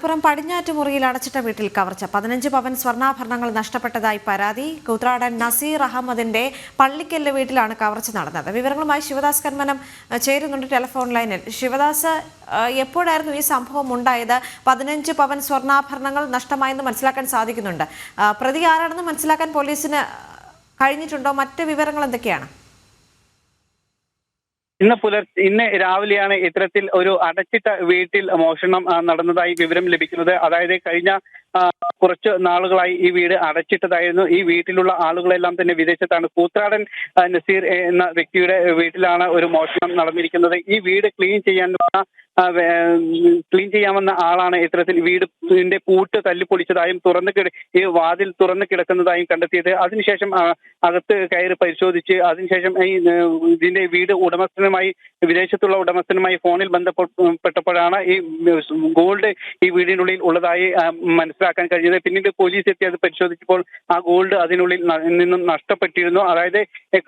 മലപ്പുറം പടിഞ്ഞാറ്റുമുറിയിൽ അടച്ചിട്ട വീട്ടിൽ കവർച്ച. പതിനഞ്ച് പവൻ സ്വർണാഭരണങ്ങൾ നഷ്ടപ്പെട്ടതായി പരാതി. കൂത്രാടൻ നസീർ അഹമ്മദിന്റെ പള്ളിക്കല്ല് വീട്ടിലാണ് കവർച്ച നടന്നത്. വിവരങ്ങളുമായി ശിവദാസ് കന്മനം ചേരുന്നുണ്ട് ടെലിഫോൺ ലൈനിൽ. ശിവദാസ് എപ്പോഴായിരുന്നു ഈ സംഭവം ഉണ്ടായത്? പതിനഞ്ച് പവൻ സ്വർണാഭരണങ്ങൾ നഷ്ടമായെന്ന് മനസ്സിലാക്കാൻ സാധിക്കുന്നുണ്ട്. പ്രതി ആരാണെന്ന് മനസ്സിലാക്കാൻ പോലീസിന് കഴിഞ്ഞിട്ടുണ്ടോ? മറ്റ് വിവരങ്ങൾ എന്തൊക്കെയാണ്? ഇന്ന് പുലർച്ചെ ഇന്ന് രാവിലെയാണ് ഇത്തരത്തിൽ ഒരു അടച്ചിട്ട വീട്ടിൽ മോഷണം നടന്നതായി വിവരം ലഭിക്കുന്നത്. അതായത് കഴിഞ്ഞ കുറച്ച് നാളുകളായി ഈ വീട് അടച്ചിട്ടതായിരുന്നു. ഈ വീട്ടിലുള്ള ആളുകളെല്ലാം തന്നെ വിദേശത്താണ്. കൂത്രാടൻ നസീർ എന്ന വ്യക്തിയുടെ വീട്ടിലാണ് ഒരു മോഷണം നടന്നിരിക്കുന്നത്. ഈ വീട് ക്ലീൻ ചെയ്യാൻ ക്ലീൻ ചെയ്യാമെന്ന ആളാണ് ഇത്തരത്തിൽ വീടിന്റെ പൂട്ട് തല്ലിപ്പൊളിച്ചതായും തുറന്നു കിട ഈ വാതിൽ തുറന്നു കിടക്കുന്നതായും കണ്ടെത്തിയത്. അതിനുശേഷം അകത്ത് കയറി പരിശോധിച്ച് അതിനുശേഷം ഈ ഇതിന്റെ വീട് ഉടമസ്ഥനുമായി വിദേശത്തുള്ള ഉടമസ്ഥനുമായി ഫോണിൽ ബന്ധപ്പെട്ടപ്പോഴാണ് ഈ ഗോൾഡ് ഈ വീടിനുള്ളിൽ ഉള്ളതായി ആ, മനസ്സിലാക്കാൻ കഴിഞ്ഞത്. പിന്നീട് പോലീസ് എത്തി അത് പരിശോധിച്ചപ്പോൾ ആ ഗോൾഡ് അതിനുള്ളിൽ നിന്നും നഷ്ടപ്പെട്ടിരുന്നു. അതായത്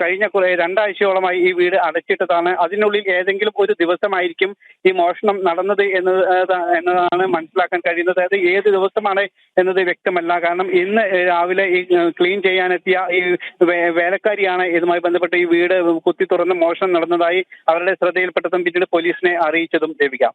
കഴിഞ്ഞ കുറെ രണ്ടാഴ്ചയോളമായി ഈ വീട് അടച്ചിട്ടതാണ്. അതിനുള്ളിൽ ഏതെങ്കിലും ഒരു ദിവസമായിരിക്കും ഈ മോഷണം നടന്നത് എന്നത് എന്നതാണ് മനസ്സിലാക്കാൻ കഴിയുന്നത്. അതായത് ഏത് ദിവസമാണ് എന്നത് വ്യക്തമല്ല. കാരണം ഇന്ന് രാവിലെ ഈ ക്ലീൻ ചെയ്യാനെത്തിയ ഈ വേലക്കാരിയാണ് ഇതുമായി ബന്ധപ്പെട്ട് ഈ വീട് കുത്തി തുറന്ന് മോഷണം നടന്നതായി അവരുടെ ശ്രദ്ധയിൽപ്പെട്ടതും പിന്നീട് പോലീസിനെ അറിയിച്ചതും ലഭിക്കാം.